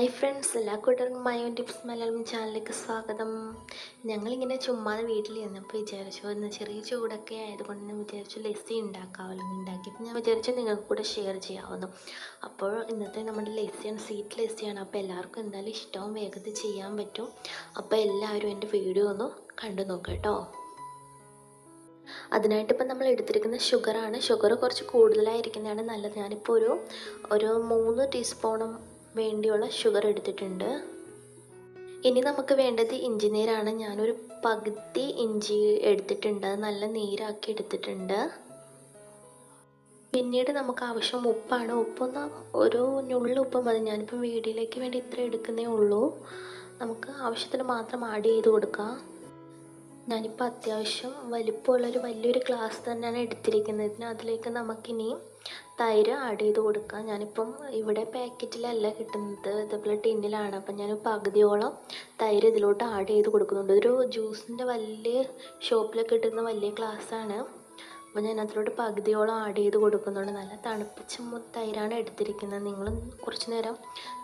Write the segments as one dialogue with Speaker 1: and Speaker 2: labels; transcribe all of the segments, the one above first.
Speaker 1: Hi friends എല്ലാ കൂട്ടർക്കും മയോ tips Malayalam ചാനലിലേക്ക് സ്വാഗതം. ഞങ്ങളിങ്ങനെ ചുമ്മാതെ വീട്ടിലിരുന്നപ്പോൾ വിചാരിച്ചു എന്ന് ചെറിയ ചൂടൊക്കെ ആയതുകൊണ്ട് ഞാൻ വിചാരിച്ചു ലസ്സി ഉണ്ടാക്കാമല്ലോ ഉണ്ടാക്കിയപ്പോൾ ഞാൻ വിചാരിച്ചു നിങ്ങൾക്ക് കൂടെ ഷെയർ ചെയ്യാവുന്നു. അപ്പോൾ ഇന്നത്തെ നമ്മുടെ ലസ്സിയാണ് സ്വീറ്റ് ലസ്സിയാണ് അപ്പോൾ എല്ലാവർക്കും എന്തായാലും ഇഷ്ടവും വേഗത്തിൽ ചെയ്യാൻ പറ്റും. അപ്പോൾ എല്ലാവരും എന്റെ വീഡിയോ ഒന്ന് കണ്ടു നോക്കാം കേട്ടോ. അതിനായിട്ട് നമ്മൾ എടുത്തിരിക്കുന്ന ഷുഗറാണ് ഷുഗർ കുറച്ച് കൂടുതലായിരിക്കുന്നതാണ് നല്ലത്. ഞാനിപ്പോൾ ഒരു ഒരു മൂന്ന് ടീസ്പൂണും വേണ്ടിയുള്ള ഷുഗർ എടുത്തിട്ടുണ്ട്. ഇനി നമുക്ക് വേണ്ടത് ഇഞ്ചി നീരാണ് ഞാനൊരു പകുതി ഇഞ്ചി എടുത്തിട്ടുണ്ട്. നല്ല നീരാക്കി എടുത്തിട്ടുണ്ട്. പിന്നീട് നമുക്ക് ആവശ്യം ഉപ്പാണ്. ഉപ്പൊന്ന് ഒരു ഞുള്ളി ഉപ്പ് മതി. ഞാനിപ്പം വീഡിയോയിലേക്ക് വേണ്ടി ഇത്ര എടുക്കുന്നേ ഉള്ളൂ. നമുക്ക് ആവശ്യത്തിന് മാത്രം ആഡ് ചെയ്ത് കൊടുക്കാം. ഞാനിപ്പോൾ അത്യാവശ്യം വലിപ്പമുള്ളൊരു വലിയൊരു ഗ്ലാസ് തന്നെയാണ് എടുത്തിരിക്കുന്നത്. അതിലേക്ക് നമുക്കിനി തൈര് ആഡ് ചെയ്ത് കൊടുക്കാം. ഞാനിപ്പം ഇവിടെ പാക്കറ്റിലല്ല കിട്ടുന്നത്. ഇതേപോലെ ടിന്നിലാണ്. അപ്പം ഞാൻ പകുതിയോളം തൈര് ഇതിലോട്ട് ആഡ് ചെയ്ത് കൊടുക്കുന്നുണ്ട്. ഒരു ജ്യൂസിന്റെ വലിയ ഷോപ്പിലൊക്കെ കിട്ടുന്ന വലിയ ഗ്ലാസ്സാണ് അപ്പോൾ ഞാൻ അതിലോട്ട് പകുതിയോളം ആഡ് ചെയ്ത് കൊടുക്കുന്നുണ്ട്. നല്ല തണുപ്പിച്ച തൈരാണ് എടുത്തിരിക്കുന്നത്. നിങ്ങൾ കുറച്ച് നേരം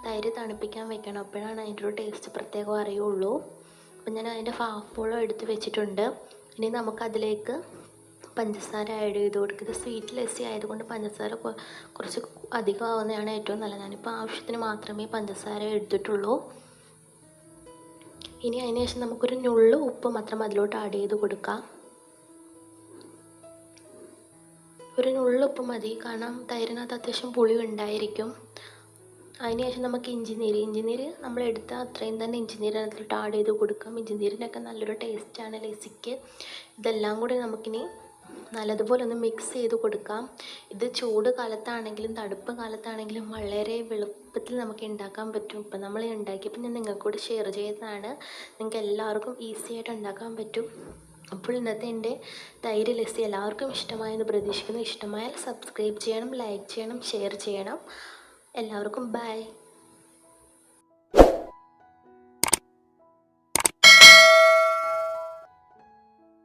Speaker 1: തൈര് തണുപ്പിക്കാൻ വെക്കണം. അപ്പോഴാണ് അതിന്റെ ഒരു ടേസ്റ്റ് പ്രത്യേകം അറിയുള്ളൂ. അപ്പം ഞാൻ അതിന്റെ ഹാഫോളം എടുത്ത് വെച്ചിട്ടുണ്ട്. ഇനി നമുക്കതിലേക്ക് പഞ്ചസാര ആഡ് ചെയ്ത് കൊടുക്കുക. സ്വീറ്റ് ലസ്സി ആയതുകൊണ്ട് പഞ്ചസാര കുറച്ച് അധികമാവുന്നതാണ് ഏറ്റവും നല്ലത്. ഞാനിപ്പോൾ ആവശ്യത്തിന് മാത്രമേ പഞ്ചസാര എടുത്തിട്ടുള്ളൂ. ഇനി അതിന് ശേഷം നമുക്കൊരു നുള്ളു ഉപ്പ് മാത്രം അതിലോട്ട് ആഡ് ചെയ്ത് കൊടുക്കാം. ഒരു നുള്ളുപ്പ് മതി. കാരണം തൈരിനകത്ത് അത്യാവശ്യം പുളി ഉണ്ടായിരിക്കും അതിനുശേഷം നമുക്ക് ഇഞ്ചിനീര് ഇഞ്ചിനീര് നമ്മൾ എടുത്ത അത്രയും തന്നെ ഇഞ്ചിനീര് അതിലോട്ട് ആഡ് ചെയ്ത് കൊടുക്കാം. ഇഞ്ചിനീരിനൊക്കെ നല്ലൊരു ടേസ്റ്റാണ് ലസിക്ക്. ഇതെല്ലാം കൂടി നമുക്കിനി നല്ലതുപോലെ ഒന്ന് മിക്സ് ചെയ്ത് കൊടുക്കാം. ഇത് ചൂട് കാലത്താണെങ്കിലും തണുപ്പ് കാലത്താണെങ്കിലും വളരെ എളുപ്പത്തിൽ നമുക്ക് ഉണ്ടാക്കാൻ പറ്റും. ഇപ്പം നമ്മൾ ഉണ്ടാക്കിയപ്പോൾ ഞാൻ നിങ്ങൾക്കൂടെ ഷെയർ ചെയ്തതാണ്. നിങ്ങൾക്ക് എല്ലാവർക്കും ഈസി ആയിട്ട് ഉണ്ടാക്കാൻ പറ്റും. അപ്പോൾ ഇന്നത്തെ എന്റെ തൈര് ലസ്സി എല്ലാവർക്കും ഇഷ്ടമായെന്ന് പ്രതീക്ഷിക്കുന്നു. ഇഷ്ടമായാൽ സബ്സ്ക്രൈബ് ചെയ്യണം ലൈക്ക് ചെയ്യണം ഷെയർ ചെയ്യണം. എല്ലാവർക്കും ബൈ